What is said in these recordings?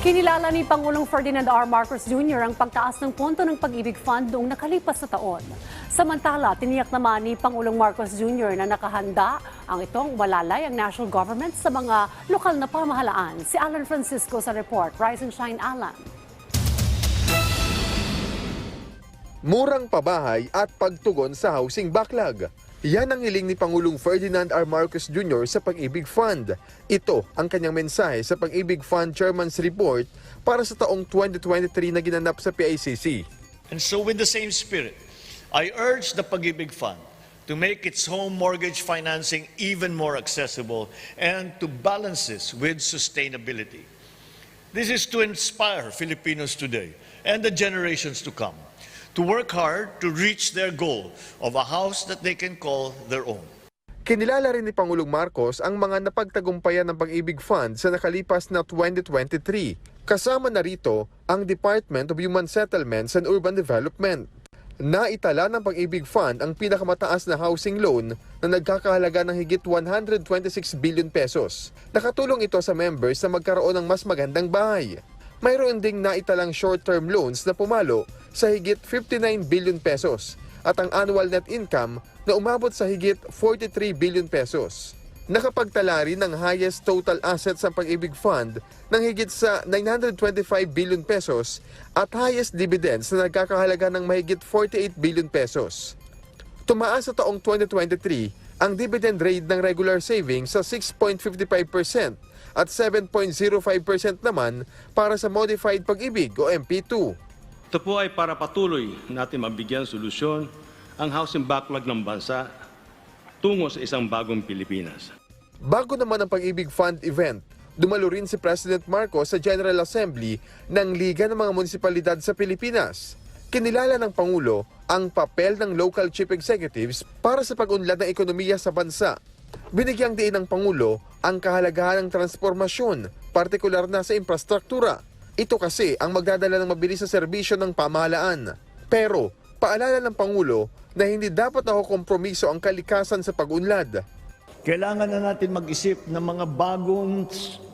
Kinilala ni Pangulong Ferdinand R. Marcos Jr. ang pagtaas ng punto ng pag-ibig fund noong nakalipas na taon. Samantala, tiniyak naman ni Pangulong Marcos Jr. na nakahanda ang itong malalay ang national government sa mga lokal na pamahalaan. Si Alan Francisco sa report. Rise and Shine, Alan. Murang pabahay at pagtugon sa housing backlog. Yan ang hiling ni Pangulong Ferdinand R. Marcos Jr. sa Pag-ibig Fund. Ito ang kanyang mensahe sa Pag-ibig Fund Chairman's Report para sa taong 2023 na ginanap sa PICC. And so, with the same spirit, I urge the Pag-ibig Fund to make its home mortgage financing even more accessible and to balance this with sustainability. This is to inspire Filipinos today and the generations to come to work hard to reach their goal of a house that they can call their own. Kinilala rin ni Pangulong Marcos ang mga napagtagumpayan ng Pag-ibig Fund sa nakalipas na 2023. Kasama na rito ang Department of Human Settlements and Urban Development. Naitala ng Pag-ibig Fund ang pinakamataas na housing loan na nagkakahalaga ng higit 126 billion pesos. Nakatulong ito sa members na magkaroon ng mas magandang bahay. Mayroon ding naitalang short-term loans na pumalo sa higit 59 billion pesos at ang annual net income na umabot sa higit 43 billion pesos. Nakapagtala rin ng highest total assets sa Pag-ibig Fund ng higit sa 925 billion pesos at highest dividends na nagkakahalaga ng mahigit 48 billion pesos. Tumaas sa taong 2023 ang dividend rate ng regular savings sa 6.55% at 7.05% naman para sa modified pag-ibig o MP2. Ito po ay para patuloy natin mabigyan solusyon ang housing backlog ng bansa tungo sa isang bagong Pilipinas. Bago naman ang Pag-ibig Fund event, dumalo rin si President Marcos sa General Assembly ng Liga ng mga Munisipalidad sa Pilipinas. Kinilala ng Pangulo ang papel ng local chief executives para sa pag-unlad ng ekonomiya sa bansa. Binigyang diin ng Pangulo ang kahalagahan ng transformasyon, partikular na sa infrastruktura. Ito kasi ang magdadala ng mabilis na serbisyo ng pamahalaan. Pero, paalala ng Pangulo na hindi dapat nakukompromiso ang kalikasan sa pag-unlad. Kailangan na natin mag-isip ng mga bagong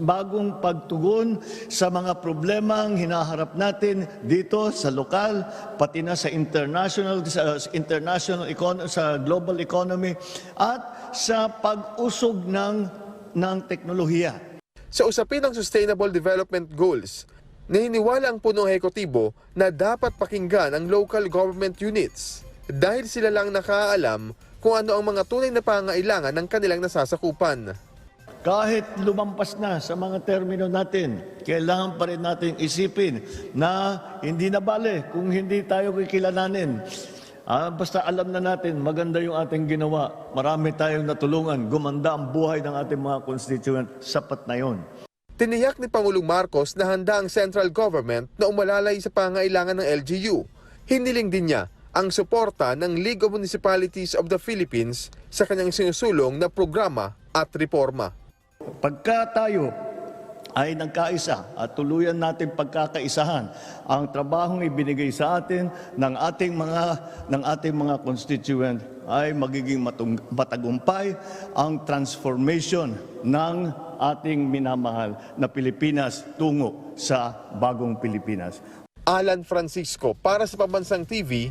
bagong pagtugon sa mga problemang hinaharap natin dito sa lokal pati na sa international sa international economy sa global economy at sa pag-usog ng ng teknolohiya. Sa usapin ng Sustainable Development Goals, naniniwala ang punong ekotibo na dapat pakinggan ang local government units dahil sila lang nakaalam kung ano ang mga tunay na pangailangan ng kanilang nasasakupan. Kahit lumampas na sa mga termino natin, kailangan pa rin natin isipin na hindi na bale kung hindi tayo kikilalanin. Ah, basta alam na natin, maganda yung ating ginawa. Marami tayong natulungan. Gumanda ang buhay ng ating mga constituent. Sapat na yon. Tiniyak ni Pangulong Marcos na handa ang central government na umalalay sa pangailangan ng LGU. Hiniling din niya ang suporta ng League of Municipalities of the Philippines sa kanyang sinusulong na programa at reforma. Pagka tayo ay nagkaisa at tuluyan natin pagkakaisahan ang trabahong ibinigay sa atin ng ating mga ng ating mga constituent ay magiging matung- matagumpay ang transformation ng ating minamahal na Pilipinas tungo sa bagong Pilipinas. Alan Francisco para sa Pambansang TV